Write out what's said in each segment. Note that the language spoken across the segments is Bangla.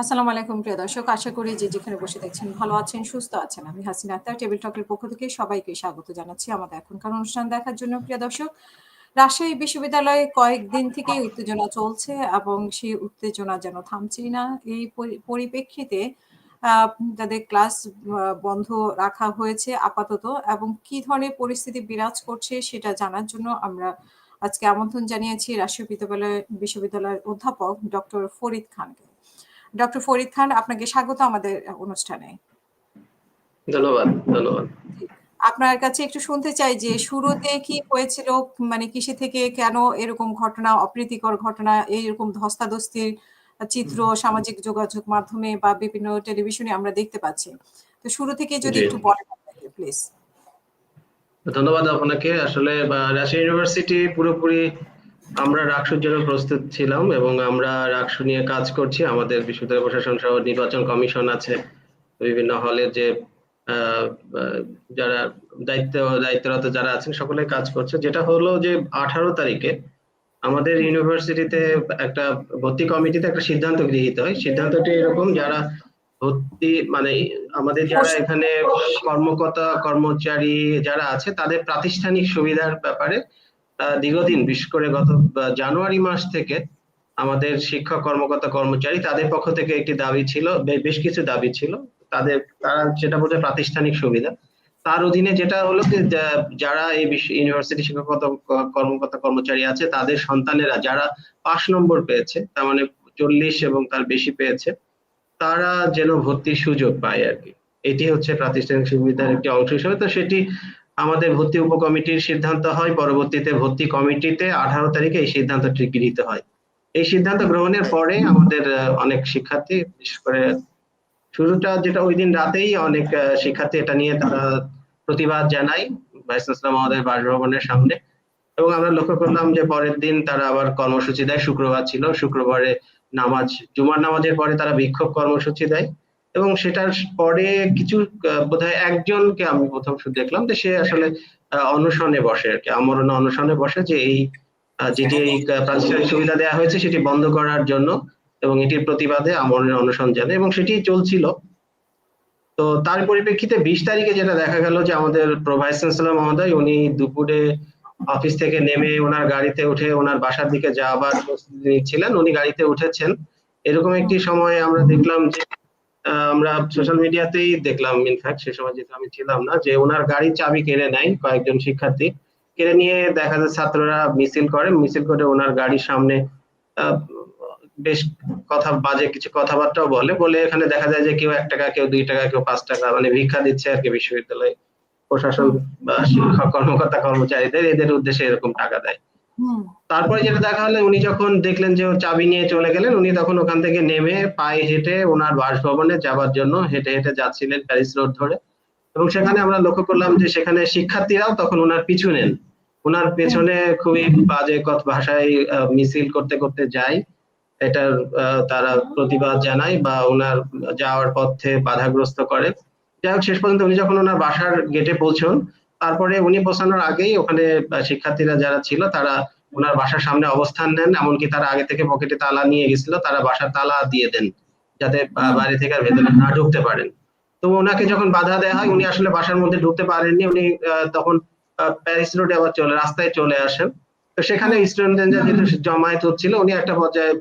আসসালামু আলাইকুম, প্রিয় দর্শক। আশা করি যে যেখানে বসে দেখছেন, ভালো আছেন, সুস্থ আছেন। আমি হাসিনা আক্তার টেবিল টকের পক্ষ থেকে সবাইকে স্বাগত জানাচ্ছি আমাদের এখনকার অনুষ্ঠান দেখার জন্য, প্রিয় দর্শক। রাজশাহী বিশ্ববিদ্যালয়ে কয়েকদিন থেকেই উত্তেজনা চলছে এবং সেই উত্তেজনা যেন থামছেই না। এই পরিপ্রেক্ষিতে তাদের ক্লাস বন্ধ রাখা হয়েছে আপাতত এবং কি ধরনের পরিস্থিতি বিরাজ করছে সেটা জানার জন্য আমরা আজকে আমন্ত্রণ জানিয়েছি রাজশাহী বিশ্ববিদ্যালয় বিশ্ববিদ্যালয়ের অধ্যাপক ডক্টর ফরিদ খানকে। ডক্টর ফরিদ খান আপনাকে স্বাগত আমাদের অনুষ্ঠানে। ধন্যবাদ ধন্যবাদ। আপনার কাছে একটু শুনতে চাই যে শুরুতে কি হয়েছিল মানে কিসে থেকে কেন এরকম ঘটনা অপ্রীতিকর ঘটনা এইরকম ধস্তাধস্তির চিত্র সামাজিক যোগাযোগ মাধ্যমে বা বিভিন্ন টেলিভিশনে আমরা দেখতে পাচ্ছি। তো শুরু থেকে যদি একটু বলেন প্লিজ ধন্যবাদ আপনাকে। আসলে রাজশাহী ইউনিভার্সিটি পুরোপুরি আমরা রাকসুর জন্য প্রস্তুত ছিলাম এবং আমরা রাকসু নিয়ে কাজ করছি। আমাদের বিশ্ববিদ্যালয় প্রশাসন সহ নির্বাচন কমিশন আছে। বিভিন্ন হলে যে যারা দায়িত্ব, দায়িত্বরত যারা আছেন সকলে কাজ করছে। যেটা হলো যে আঠারো তারিখে আমাদের ইউনিভার্সিটিতে একটা ভর্তি কমিটিতে একটা সিদ্ধান্ত গৃহীত হয়। সিদ্ধান্তটি এরকম, যারা ভর্তি মানে আমাদের যারা এখানে কর্মকর্তা, কর্মচারী যারা আছে, তাদের প্রাতিষ্ঠানিক সুবিধার ব্যাপারে দীর্ঘদিন, বিশেষ করে গত জানুয়ারি মাস থেকে আমাদের শিক্ষক কর্মকর্তা কর্মচারী তাদের পক্ষ থেকে একটি দাবি ছিল বেশ কিছু দাবি ছিল। তাদের, তারা যেটা বলতে প্রাতিষ্ঠানিক সুবিধা। তার অধীনে যেটা হলো যে যারা এই ইউনিভার্সিটি শিক্ষকতা কর্মকর্তা কর্মচারী আছে, তাদের সন্তানেরা যারা পাঁচ নম্বর পেয়েছে, তার মানে চল্লিশ এবং তার বেশি পেয়েছে, তারা যেন ভর্তির সুযোগ পায় আর কি। এটি হচ্ছে প্রাতিষ্ঠানিক সুবিধার একটি অংশ হিসেবে। তো সেটি আমাদের ভর্তি উপকমিটির সিদ্ধান্ত হয়, পরবর্তীতে ভর্তি কমিটিতে আঠারো তারিখে এই সিদ্ধান্তটি গৃহীত হয়। এই সিদ্ধান্ত গ্রহণের পরে আমাদের অনেক শিক্ষার্থী, বিশেষ করে শুরুটা যেটা ওই দিন রাতেই অনেক শিক্ষার্থী এটা নিয়ে তারা প্রতিবাদ জানায়, ভাইস চ্যান্সেলর মহোদয়ের বাসভবনের সামনে। এবং আমরা লক্ষ্য করলাম যে পরের দিন তারা আবার কর্মসূচি দেয়, শুক্রবার ছিল। শুক্রবারে নামাজ, জুমার নামাজের পরে তারা বিক্ষোভ কর্মসূচি দেয়। এবং সেটার পরে কিছু বোধহয় একজনকে আমি প্রথম শুধু দেখলাম যে সে আসলে অনশনে বসে আর কি। আমরণ অনশনে বসে যে এই যেটি এই প্রাতিষ্ঠানিক সুবিধা দেওয়া হয়েছে সেটি বন্ধ করার জন্য এবং এটির প্রতিবাদে আমরণের অনশন জানে এবং সেটি চলছিল। তো তার পরিপ্রেক্ষিতে বিশ তারিখে যেটা দেখা গেল যে আমাদের প্রভাইস চ্যান্সেলর মহোদয়, উনি দুপুরে অফিস থেকে নেমে ওনার গাড়িতে উঠে ওনার বাসার দিকে যাওয়ার প্রস্তুতি নিচ্ছিলেন। উনি গাড়িতে উঠেছেন। এরকম একটি সময় আমরা দেখলাম যে আমরা সোশ্যাল মিডিয়াতেই দেখলাম ইনফ্যাক্ট সে সময় যেহেতু আমি ছিলাম না, যে ওনার গাড়ির চাবি কেড়ে নেয় কয়েকজন শিক্ষার্থী। কেড়ে নিয়ে দেখা যায় ছাত্ররা মিছিল করে মিছিল করে ওনার গাড়ির সামনে বেশ কথা বাজে কিছু কথাবার্তাও বলে। বলে এখানে দেখা যায় যে কেউ এক টাকা, কেউ দুই টাকা, কেউ পাঁচ টাকা মানে ভিক্ষা দিচ্ছে আর কি বিশ্ববিদ্যালয়ে প্রশাসন বা শিক্ষক কর্মকর্তা কর্মচারীদের, এদের উদ্দেশ্যে এরকম টাকা দেয়। তারপরে যেটা দেখা হলো, উনি যখন দেখলেন যে চাবি নিয়ে চলে গেলেন, উনি তখন ওখান থেকে নেমে পায়ে হেঁটে ওনার বাসভবনে যাবার জন্য হেঁটে হেঁটে যাচ্ছিলেন প্যারিস রোড ধরে। এবং সেখানে আমরা লক্ষ্য করলাম যে সেখানে শিক্ষার্থীরাও তখন ওনার পিছু নেন। ওনার পেছনে খুবই বাজে কথ, ভাষায় মিছিল করতে করতে যায়। এটার তারা প্রতিবাদ জানায় বা ওনার যাওয়ার পথে বাধাগ্রস্ত করে। যাই হোক, শেষ পর্যন্ত উনি যখন ওনার বাসার গেটে পৌঁছন তারপরে উনি পৌঁছানোর আগেই ওখানে শিক্ষার্থীরা যারা ছিল তারা ওনার বাসার সামনে অবস্থান নেন এমনকি তারা আগে থেকে পকেটে তালা নিয়ে গেছিল তারা বাসার তালা দিয়ে দেন যাতে বাইরে থেকে আর ভেতরে না ঢুকতে পারেন। তো ওনাকে যখন বাধা দেওয়া হয় উনি আসলে বাসার মধ্যে ঢুকতে পারেননি উনি তখন প্যারিস রোডে আবার চলে রাস্তায় চলে আসেন। তো সেখানে স্টুডেন্টদের যেহেতু জমায়েত হচ্ছিল উনি একটা পর্যায়ে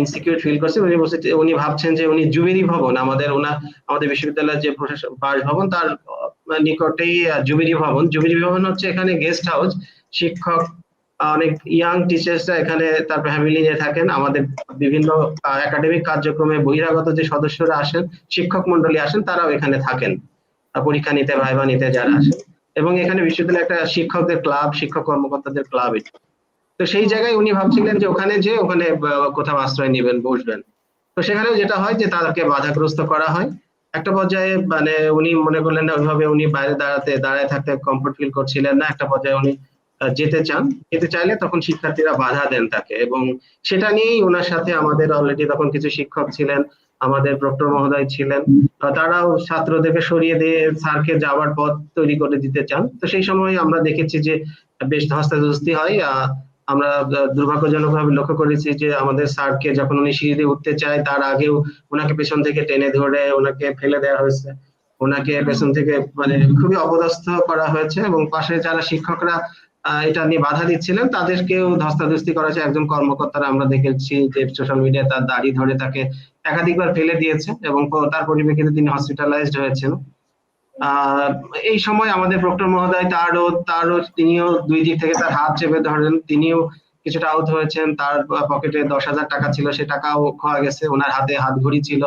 ইনসিকিউর ফিল করছে। উনি বলছে উনি ভাবছেন যে, উনি জুবিলি ভবন, আমাদের ওনা, আমাদের বিশ্ববিদ্যালয়ের যে বাসভবন তার নিকটেই জুবিলি ভবন। জুবিলি ভবন হচ্ছে এখানে গেস্ট হাউস শিক্ষক অনেক ইয়াং টিচার্সরা এখানে তার ফ্যামিলি নিয়ে থাকেন। আমাদের বিভিন্ন একাডেমিক কার্যক্রমে বহিরাগত যে সদস্যরা আসেন, শিক্ষক মন্ডলী আসেন, তারাও এখানে থাকেন। পরীক্ষা নিতে, ভাইবা নিতে যারা আসেন। এবং এখানে বিশ্ববিদ্যালয়ে একটা শিক্ষকদের ক্লাব শিক্ষক কর্মকর্তাদের ক্লাব তো সেই জায়গায় উনি ভাবছিলেন যে ওখানে যে ওখানে কোথাও আশ্রয় নেবেন বসবেন। তো সেখানেও যেটা হয় যে তাদেরকে বাধাগ্রস্ত করা হয়। একটা পর্যায়ে মানে উনি মনে করলেন না ওইভাবে উনি বাইরে দাঁড়াতে দাঁড়ায় থাকতে কমফোর্ট ফিল করছিলেন না। একটা পর্যায়ে উনি যেতে চান। যেতে চাইলে তখন শিক্ষার্থীরা বাধা দেন তাকে এবং সেটা নিয়েই ওনার সাথে আমাদের অলরেডি তখন কিছু শিক্ষক ছিলেন আমাদের প্রক্টর মহোদয় ছিলেন। তারাও ছাত্রদেরকে সরিয়ে দিয়ে স্যারকে যাওয়ার পথ তৈরি করে দিতে চান। তো সেই সময় আমরা দেখেছি যে বেশ ধস্তাধস্তি হয়। আহ, আমরা দ- দুর্ভাগ্যজনকভাবে লক্ষ্য করেছি যে আমাদের স্যারকে যখন উনি সিঁড়ি দিয়ে উঠতে চায়, তার আগেও ওনাকে পেছন থেকে টেনে ধরে ওনাকে ফেলে দেওয়া হয়েছে। ওনাকে পেছন থেকে মানে খুবই অপদস্থ করা হয়েছে এবং পাশে যারা শিক্ষকরা এটা নিয়ে বাধা দিচ্ছিলেন, তাদেরকেও ধস্তাধস্তি করা হয়েছে। একজন কর্মকর্তারা আমরা দেখেছি যে সোশ্যাল মিডিয়ায় তার দাড়ি ধরে তাকে একাধিকবার ফেলে দিয়েছে এবং তার পরিপ্রেক্ষিতে তিনি হসপিটালাইজড হয়েছেন। এই সময় আমাদের প্রক্টর মহোদয় তারও তারও তিনিও দুই দিক থেকে তার হাত চেপে ধরেন, তিনিও কিছুটা আহত হয়েছেন, তার পকেটে দশ হাজার টাকা ছিল, সে টাকাও খোয়া গেছে, ওনার হাতে হাত ঘড়ি ছিল,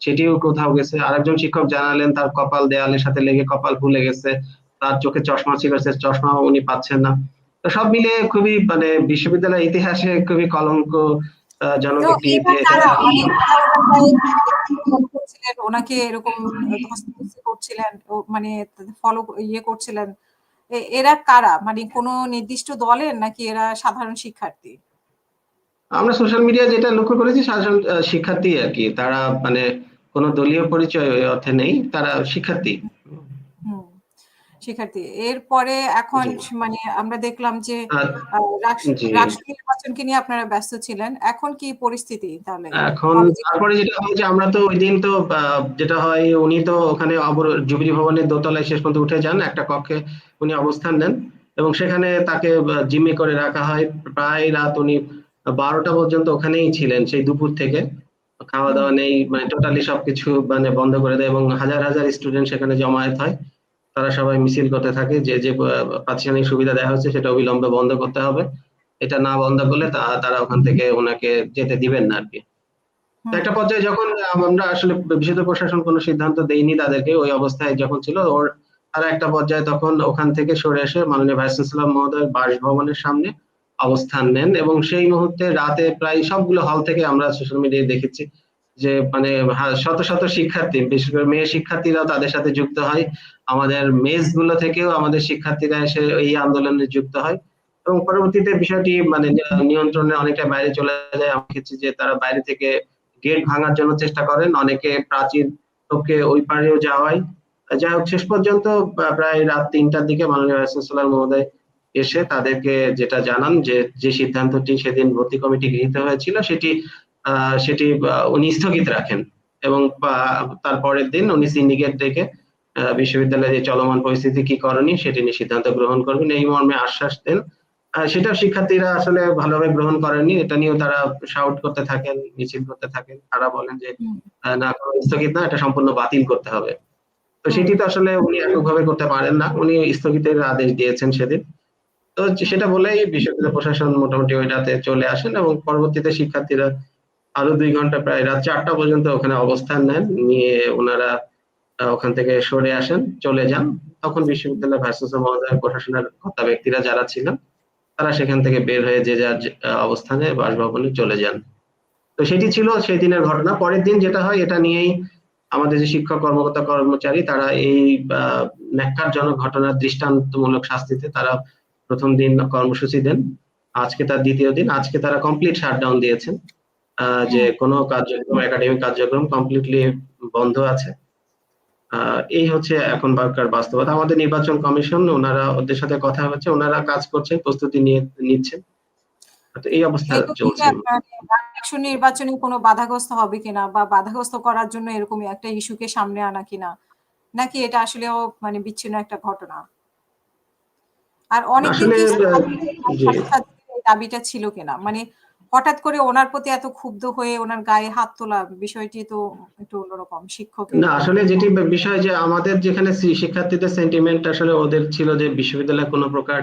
সেটিও কোথাও গেছে। আরেকজন শিক্ষক জানালেন, তার কপাল দেয়ালের সাথে লেগে কপাল ফুলে গেছে, তার চোখে চশমা ছিল, সে চশমাও উনি পাচ্ছেন না। তো সব মিলিয়ে খুবই মানে বিশ্ববিদ্যালয়ের ইতিহাসে খুবই কলঙ্ক জনক তো একটি এবার ইতিহাস। তারা অনেক ফলো করছিলেন ওনাকে এরকম করছিলেন মানে ফলো ইয়ে করছিলেন। এরা কারা? মানে কোনো নির্দিষ্ট দলের নাকি এরা সাধারণ শিক্ষার্থী? আমরা সোশ্যাল মিডিয়া যেটা লক্ষ্য করেছি সাধারণ শিক্ষার্থী আর কি। তারা মানে কোনো দলীয় পরিচয় অর্থে নেই তারা শিক্ষার্থী। শিক্ষার্থী। এরপরে এখন মানে আমরা দেখলাম যে আর আহ, রাষ্ট্র জি। রাষ্ট্র নির্বাচনকে নিয়ে আপনারা ব্যস্ত ছিলেন। এখন কি পরিস্থিতি তাহলে? এখন তারপরে যেটা হয় যে আমরা তো ওই দিন তো যেটা হয় উনি তো ওখানে জুবিলি ভবনের দোতলায় শেষ পর্যন্ত উঠে যান একটা কক্ষে উনি অবস্থান নেন এবং সেখানে তাকে জিম্মি করে রাখা হয়। প্রায় রাত উনি বারোটা পর্যন্ত ওখানেই ছিলেন সেই দুপুর থেকে। খাওয়া দাওয়া নেই মানে টোটালি সবকিছু মানে বন্ধ করে দেয় এবং হাজার হাজার স্টুডেন্ট সেখানে জমায়েত হয়। তারা সবাই মিছিল করতে থাকে যে যে প্রাতিষ্ঠানিক সুবিধা দেওয়া হচ্ছে সেটা অবিলম্বে বন্ধ করতে হবে। এটা না বন্ধ করলে তারা ওখান থেকে ওনাকে যেতে দিবেন না আর কি একটা পর্যায়ে যখন আমরা আসলে বিশুদ্ধ প্রশাসন কোনো সিদ্ধান্ত দেয়নি তাদেরকে ওই অবস্থায় যখন ছিল ওর তারা একটা পর্যায়ে তখন ওখান থেকে সরে এসে মাননীয় ভাইস চ্যান্সেলর মহোদয় বাসভবনের সামনে অবস্থান নেন এবং সেই মুহূর্তে রাতে প্রায় সবগুলো হল থেকে আমরা সোশ্যাল মিডিয়ায় দেখেছি। যে মানে শত শত শিক্ষার্থী, বিশেষ করে মেয়ে শিক্ষার্থীরাও তাদের সাথে যুক্ত হয়। আমাদের মেসগুলো থেকেও আমাদের শিক্ষার্থীরা এসে এই আন্দোলনে যুক্ত হয়। এবং পরবর্তীতে বিষয়টি মানে নি- নিয়ন্ত্রণের অনেকটা বাইরে চলে যায়। আমি দেখেছি যে তারা বাইরে থেকে গেট ভাঙার জন্য চেষ্টা করেন। অনেকে প্রাচীর টপকে ওই পারেও যাওয়ায়। যাই হোক, শেষ পর্যন্ত প্রায় রাত তিনটার দিকে মাননীয় চ্যান্সেলর মহোদয় এসে তাদেরকে যেটা জানান যে যে সিদ্ধান্তটি সেদিন ভর্তি কমিটি গৃহীত হয়েছিল, সেটি সেটি উনি স্থগিত রাখেন এবং তারপরের দিন উনি সিন্ডিকেট ডেকে বিশ্ববিদ্যালয়ে যে চলমান পরিস্থিতি কি করণীয় সেটি নিয়ে সিদ্ধান্ত গ্রহণ করবেন। এই মর্মে আশ্বাস দেন। সেটা শিক্ষার্থীরা আসলে ভালোভাবে গ্রহণ করেননি। এটা নিয়েও তারা শাউট করতে থাকেন মিছিল করতে থাকেন। তারা বলেন যে না কোনো স্থগিত না এটা সম্পূর্ণ বাতিল করতে হবে। তো সেটি তো আসলে উনি এককভাবে করতে পারেন না। উনি স্থগিতের আদেশ দিয়েছেন সেদিন। তো সেটা বলেই বিশ্ববিদ্যালয় প্রশাসন মোটামুটি ওই রাতে চলে আসেন এবং পরবর্তীতে শিক্ষার্থীরা আরও দুই ঘণ্টা প্রায় রাত চারটা পর্যন্ত ওখানে অবস্থান নেন। নিয়ে ওনারা ওখান থেকে সরে আসেন, চলে যান। তখন বিশ্ববিদ্যালয় ভাইস মহোদয় প্রশাসনের কর্তা ব্যক্তিরা যারা ছিলেন, তারা সেখান থেকে বের হয়ে যে যার অবস্থানে বাসভবনে চলে যান। তো সেটি ছিল সেই দিনের ঘটনা। পরের দিন যেটা হয়, এটা নিয়েই আমাদের যে শিক্ষক, কর্মকর্তা, কর্মচারী, তারা এই ন্যাক্কারজনক ঘটনার দৃষ্টান্তমূলক শাস্তিতে তারা প্রথম দিন কর্মসূচি দেন। আজকে তার দ্বিতীয় দিন। আজকে তারা কমপ্লিট শাটডাউন দিয়েছেন। যে কোনো কার্যক্রম একাডেমিক কার্যক্রম কমপ্লিটলি বন্ধ আছে। এই হচ্ছে এখন বারকার বাস্তবতা। আমাদের নির্বাচন কমিশন ওনারা ওদের সাথে কথা হচ্ছে ওনারা কাজ করছেন প্রস্তুতি নিয়ে নিচ্ছেন তো এই অবস্থা চলছে। আপনার নির্বাচনে কোনো বাধাগ্রস্ত হবে কিনা বা বাধাগ্রস্ত করার জন্য এরকম একটা ইস্যুকে সামনে আনা কিনা? নাকি এটা আসলেও মানে বিচ্ছিন্ন একটা ঘটনা? আর অনেকদিন আসলে, কি আহ, জি। ছাত্রছাত্রীদের এই দাবিটা ছিল কিনা? মানে হঠাৎ করে ওনার প্রতি এত ক্ষুব্ধ হয়ে ওনার গায়ে হাত তোলা বিষয়টি তো একটু অন্যরকম শিক্ষক না আসলে যেটি বিষয় যে আমাদের যেখানে শিক্ষার্থীদের সেন্টিমেন্ট আসলে ওদের ছিল যে বিশ্ববিদ্যালয়ে কোনো প্রকার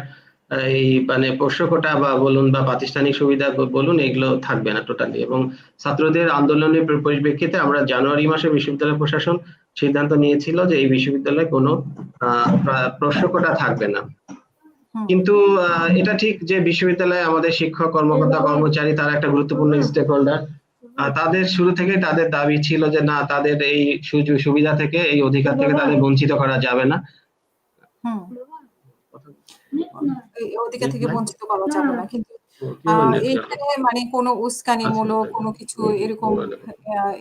এই মানে পোষ্যকোটা বা বলুন বা প্রাতিষ্ঠানিক সুবিধা বলুন এগুলো থাকবে না টোটালি এবং ছাত্রদের আন্দোলনের পরিপ্রেক্ষিতে আমরা জানুয়ারি মাসে বিশ্ববিদ্যালয় প্রশাসন সিদ্ধান্ত নিয়েছিল যে এই বিশ্ববিদ্যালয়ে কোনো আহ, থাকবে না। কিন্তু আহ, এটা ঠিক যে বিশ্ববিদ্যালয়ে আমাদের শিক্ষক কর্মকর্তা কর্মচারী তারা একটা গুরুত্বপূর্ণ স্টেক হোল্ডার তাদের শুরু থেকে তাদের দাবি ছিল যে না তাদের এই সুযোগ সুবিধা থেকে এই অধিকার থেকে তাদের বঞ্চিত করা যাবে না। এই অধিকার থেকে বঞ্চিত করা যাবে না কিন্তু? এইখানে মানে কোনো উস্কানিমূলক আচ্ছা, কোনো কিছু এরকম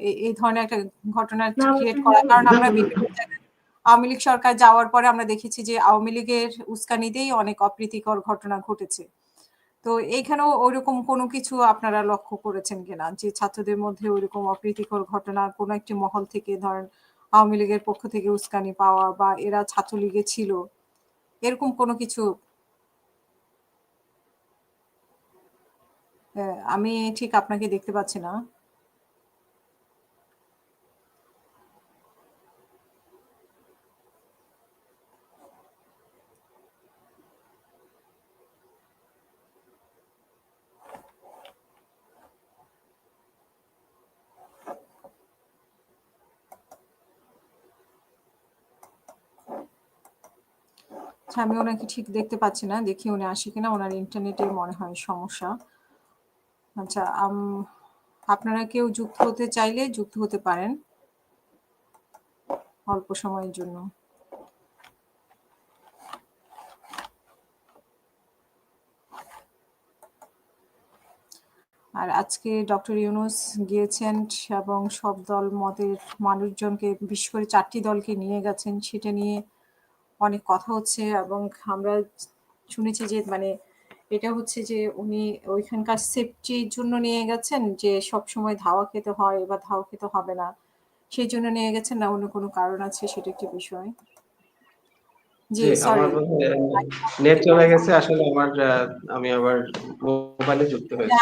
এই- এই ধরনের একটা ঘটনা ক্রিয়েট করা কারণ আমরা বিভিন্ন জায়গায় আওয়ামী লীগ সরকার যাওয়ার পরে আমরা দেখেছি যে আওয়ামী লীগের উস্কানিতেই অনেক অপ্রীতিকর ঘটনা ঘটেছে। তো এইখানেও ওইরকম কোনো কিছু আপনারা লক্ষ্য করেছেন কিনা? যে ছাত্রদের মধ্যে ওইরকম অপ্রীতিকর ঘটনা কোনো একটি মহল থেকে ধরেন আওয়ামী লীগের পক্ষ থেকে উস্কানি পাওয়া বা এরা ছাত্রলীগে ছিল এরকম কোনো কিছু? আহ, আমি ঠিক আপনাকে দেখতে পাচ্ছি না। আচ্ছা আমি ওনাকে ঠিক দেখতে পাচ্ছি না। দেখি উনি আসে কিনা। ওনার ইন্টারনেটে মনে হয় সমস্যা। আচ্ছা আপনারা কেউ যুক্ত হতে চাইলে যুক্ত হতে পারেন। অল্প সময়ের জন্য। আর আজকে ডক্টর ইউনুস গিয়েছেন এবং সব দল, মতের মানুষজনকে, বিশেষ করে চারটি দলকে নিয়ে গেছেন। সেটা নিয়ে অনেক কথা হচ্ছে এবং আমরা শুনেছি যে মানে এটা হচ্ছে যে উনি ওইখানকার সেফটির জন্য নিয়ে গেছেন যে সব সময় ধাওয়া খেতে হয় বা ধাওয়া খেতে হবে না। সেই জন্য নিয়ে গেছেন না অন্য কোনো কারণ আছে সেটা একটি বিষয়? জি সরি নেট চলে গেছে আসলে আমার আমি আবার মোবাইলে যুক্ত হয়েছি।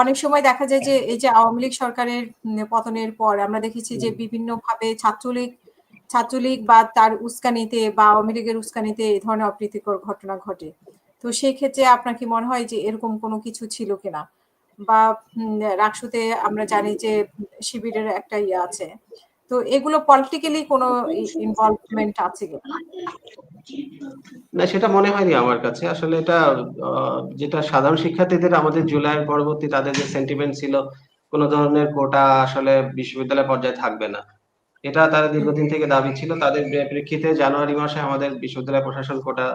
অনেক সময় দেখা যায় যে এই যে আওয়ামী লীগ সরকারের পতনের পর আমরা দেখেছি যে বিভিন্ন ভাবে ছাত্রলীগ ছাত্রলীগ বা তার উস্কানিতে বা আওয়ামী লীগের উস্কানিতে এই ধরনের অপ্রীতিকর ঘটনা ঘটে। তো সেই ক্ষেত্রে আপনার কি মনে হয় যে এরকম কোনো কিছু ছিল কিনা বা রাকসুতে আমরা জানি যে শিবিরের একটা ইয়ে আছে। তো এগুলো পলিটিক্যালি কোনো ইনভলভমেন্ট আছে কিনা না? সেটা মনে হয়নি আমার কাছে। আসলে এটা যেটা সাধারণ শিক্ষার্থীদের আমাদের জুলাইয়ের পরবর্তী তাদের যে সেন্টিমেন্ট ছিল, কোনো ধরনের কোটা আসলে বিশ্ববিদ্যালয় পর্যায়ে থাকবে না। এটা তারা দীর্ঘদিন থেকে দাবি ছিল। তাদের প্রেক্ষিতে জানুয়ারি মাসে আমাদের বিশ্ববিদ্যালয় প্রশাসন কোটা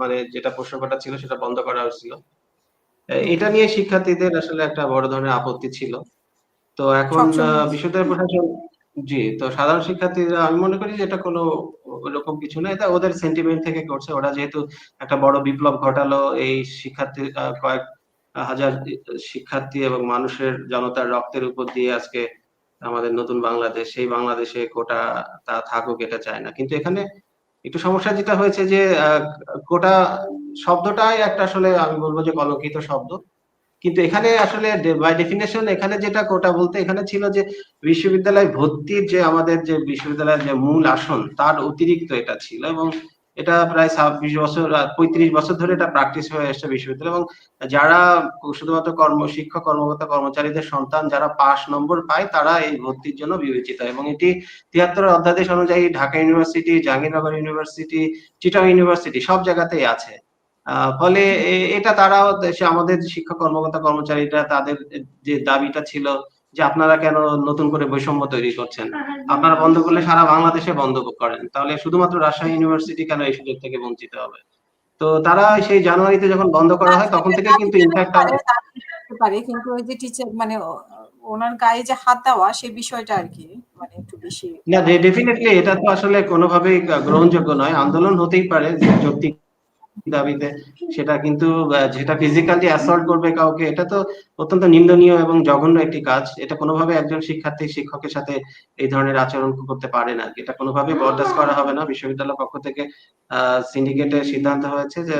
মানে যেটা প্রশ্ন কোটা ছিল সেটা বন্ধ করা হয়েছিল। এটা নিয়ে শিক্ষার্থীদের আসলে একটা বড় ধরনের আপত্তি ছিল। তো এখন। বিশ্ববিদ্যালয় প্রশাসন জি তো সাধারণ শিক্ষার্থীরা আমি মনে করি যে এটা কোনো ওরকম কিছু না। এটা ওদের সেন্টিমেন্ট থেকে করছে। ওরা যেহেতু একটা বড় বিপ্লব ঘটালো এই শিক্ষার্থী কয়েক হাজার শিক্ষার্থী এবং মানুষের জনতার রক্তের উপর দিয়ে আজকে আমাদের নতুন বাংলাদেশ, সেই বাংলাদেশে কোটা তা থাকুক, এটা চায় না। কিন্তু এখানে একটু সমস্যা যেটা হয়েছে যে কোটা শব্দটাই একটা আসলে আমি বলব যে কলঙ্কিত শব্দ। কিন্তু এখানে আসলে বাই ডেফিনেশন এখানে যেটা কোটা বলতে, এখানে ছিল যে বিশ্ববিদ্যালয় ভর্তির যে আমাদের যে বিশ্ববিদ্যালয়ের যে মূল আসন, তার অতিরিক্ত এটা ছিল এবং এটা প্রায় ছাব্বিশ বছর পঁয়ত্রিশ বছর ধরে এটা প্র্যাকটিস হয়ে এসছে বিশ্ববিদ্যালয় এবং যারা শুধুমাত্র কর্ম শিক্ষক কর্মকর্তা, কর্মচারীদের সন্তান যারা পাস নম্বর পায়, তারা এই ভর্তির জন্য বিবেচিত। এবং এটি তিয়াত্তর অধ্যাদেশ অনুযায়ী Dhaka university, Jahangirnagar university, Chittagong university সব জায়গাতেই আছে। ফলে এটা তারাও আমাদের শিক্ষক কর্মকর্তা, কর্মচারীরা তাদের যে দাবিটা ছিল যে আপনারা কেন নতুন করে বৈষম্য তৈরি করছেন? আপনারা বন্ধ করলে সারা বাংলাদেশে বন্ধ করেন। তাহলে শুধুমাত্র রাজশাহী ইউনিভার্সিটি কেন এই সুযোগ থেকে বঞ্চিত হবে? তো তারা সেই জানুয়ারিতে যখন বন্ধ করা হয় তখন থেকে কিন্তু ইনফ্যাক্ট পারে? কিন্তু ওই যে টিচার মানে ওনার গায়ে যে হাত দেওয়া সেই বিষয়টা আর কি মানে একটু বেশি না ডেফিনেটলি এটা তো আসলে কোনোভাবেই গ্রহণযোগ্য নয়। আন্দোলন হতেই পারে যৌক্তিক দাবিতে। সেটা কিন্তু যেটা ফিজিক্যালি অ্যাসল্ট করবে কাউকে, এটা তো অত্যন্ত নিন্দনীয় এবং জঘন্য একটি কাজ। এটা কোনোভাবে একজন শিক্ষার্থী, শিক্ষকের সাথে এই ধরনের আচরণ করতে পারে না। এটা কোনোভাবে বরদাস্ত করা হবে না। বিশ্ববিদ্যালয় পক্ষ থেকে সিন্ডিকেটের সিদ্ধান্ত হয়েছে যে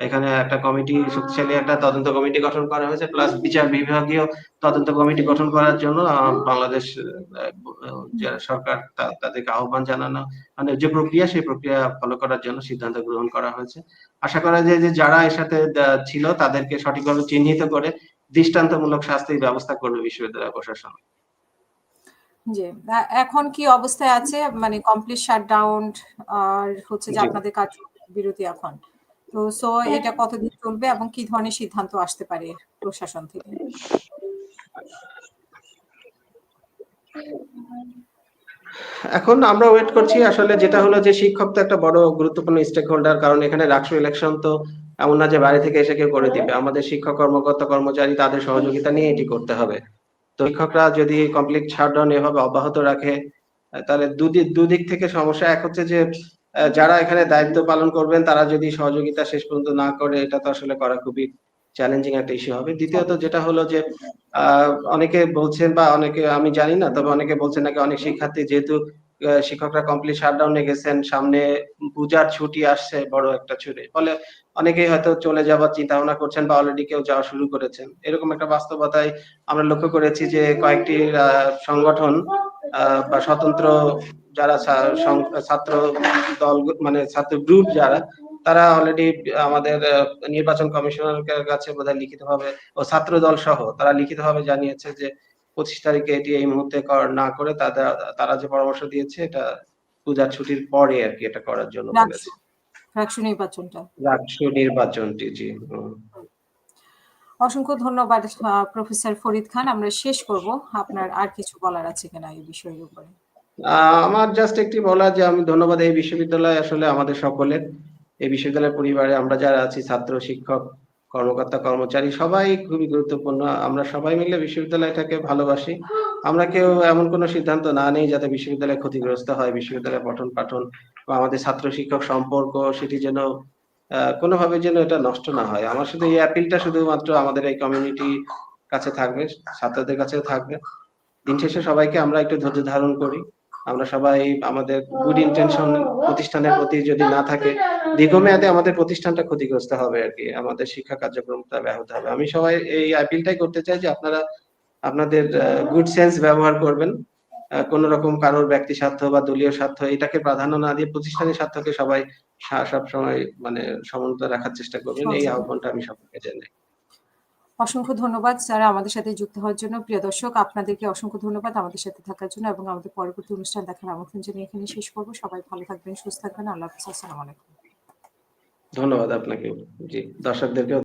এখানে একটা কমিটি শক্তিশালী একটা তদন্ত কমিটি গঠন করা হয়েছে প্লাস বিচার বিভাগীয় তদন্ত কমিটি গঠন করার জন্য বাংলাদেশ সরকার তাদেরকে আহ্বান জানানো মানে যে প্রক্রিয়া সেই প্রক্রিয়া ফলো করার জন্য সিদ্ধান্ত গ্রহণ করা হয়েছে। আশা করা যায় যে যারা এর সাথে ছিল তাদেরকে সঠিকভাবে চিহ্নিত করে দৃষ্টান্তমূলক শাস্তির ব্যবস্থা করবে বিশ্ববিদ্যালয় প্রশাসন। জি এখন কি অবস্থায় আছে? মানে কমপ্লিট শাটডাউন আর হচ্ছে যে আপনাদের কাজ বিরতি এখন? তো সো এটা কতদিন চলবে এবং কি ধরনের সিদ্ধান্ত আসতে পারে প্রশাসন থেকে? এখন আমরা ওয়েট করছি। আসলে যেটা হলো যে শিক্ষক তো একটা বড় গুরুত্বপূর্ণ স্টেক হোল্ডার কারণ এখানে রাষ্ট্র ইলেকশন তো এমন না যে বাইরে থেকে এসে কেউ করে দিবে। আমাদের শিক্ষক কর্মকর্তা, কর্মচারী তাদের সহযোগিতা নিয়ে এটি করতে হবে। তো শিক্ষকরা যদি কমপ্লিট শাটডাউন এভাবে অব্যাহত রাখে, তাহলে দুদিক দুদিক থেকে সমস্যা। এক হচ্ছে যে যারা এখানে দায়িত্ব পালন করবেন, তারা যদি সহযোগিতা শেষ পর্যন্ত না করে, এটা তো আসলে করা খুবই চ্যালেঞ্জিং একটা ইস্যু হবে। দ্বিতীয়ত যেটা হলো যে অনেকে বলছেন বা অনেকে, আমি জানি না, তবে অনেকে বলছেন নাকি অনেক শিক্ষার্থী যেহেতু শিক্ষকরা কমপ্লিট শাটডাউনে গেছেন, সামনে পূজার ছুটি আসছে বড় একটা ছুটি। ফলে অনেকেই হয়তো চলে যাওয়ার চিন্তা ভাবনা করছেন বা অলরেডি কেউ যাওয়া শুরু করেছেন। এরকম একটা বাস্তবতায় আমরা লক্ষ্য করেছি যে কয়েকটি সংগঠন বা স্বতন্ত্র যারা ছাত্র দল মানে ছাত্র গ্রুপ যারা তারা অলরেডি আমাদের নির্বাচন কমিশনারের কাছে বোধহয় লিখিত লিখিতভাবে ও ছাত্র দল সহ তারা লিখিতভাবে জানিয়েছে যে পঁচিশ তারিখে এটি এই মুহূর্তে না করে তারা তারা যে পরামর্শ দিয়েছে এটা পূজার ছুটির পরে আর কি এটা করার জন্য বলেছে। নির্বাচনটা। রাষ্ট্র নির্বাচনটি জি অসংখ্য ধন্যবাদ প্রফেসর ফরিদ খান। আমরা শেষ করব। আপনার আর কিছু বলার আছে কিনা এই বিষয়ের উপরে? আমার জাস্ট একটি বলা যে আমি ধন্যবাদ এই বিশ্ববিদ্যালয় আসলে আমাদের সকলের। এই বিশ্ববিদ্যালয়ের পরিবারে আমরা যারা আছি, ছাত্র, শিক্ষক, কর্মকর্তা, কর্মচারী, সবাই খুবই গুরুত্বপূর্ণ। আমরা সবাই মিলে বিশ্ববিদ্যালয়টাকে ভালোবাসি। আমরা কেউ এমন কোনো সিদ্ধান্ত না নেই যাতে বিশ্ববিদ্যালয় ক্ষতিগ্রস্ত হয়, বিশ্ববিদ্যালয় পঠন পাঠন বা আমাদের ছাত্র শিক্ষক সম্পর্ক, সেটি যেন কোনোভাবে যেন এটা নষ্ট না হয়। আমার শুধু এই অ্যাপিলটা শুধুমাত্র আমাদের এই কমিউনিটি কাছে থাকবে, ছাত্রদের কাছেও থাকবে। দিন শেষে সবাইকে আমরা একটু ধৈর্য ধারণ করি। আমরা সবাই আমাদের গুড ইন্টেনশন প্রতিষ্ঠানের প্রতি যদি না থাকে, দীর্ঘমেয়াদে আমাদের প্রতিষ্ঠানটা ক্ষতিগ্রস্ত হবে আর কি, আমাদের শিক্ষা কার্যক্রমটা ব্যাহত হবে। আমি সবাই এই আপিলটাই করতে চাই যে আপনারা আপনাদের গুড সেন্স ব্যবহার করবেন। কোন রকম কারোর ব্যক্তি স্বার্থ বা দলীয় স্বার্থ, এটাকে প্রাধান্য না দিয়ে প্রতিষ্ঠানের স্বার্থকে সবাই সব সময় মানে সমন্বিত রাখার চেষ্টা করবেন। এই আহ্বানটা আমি সকলকে জানাই। অসংখ্য ধন্যবাদ স্যার আমাদের সাথে যুক্ত হওয়ার জন্য। প্রিয় দর্শক, আপনাদেরকে অসংখ্য ধন্যবাদ আমাদের সাথে থাকার জন্য এবং আমাদের পরবর্তী অনুষ্ঠান দেখার আমন্ত্রণ জানিয়ে এখানে শেষ করব। সবাই ভালো থাকবেন, সুস্থ থাকবেন। আল্লাহ হাফিজ। আসসালামু আলাইকুম। ধন্যবাদ আপনাকে। জি, দর্শকদেরকেও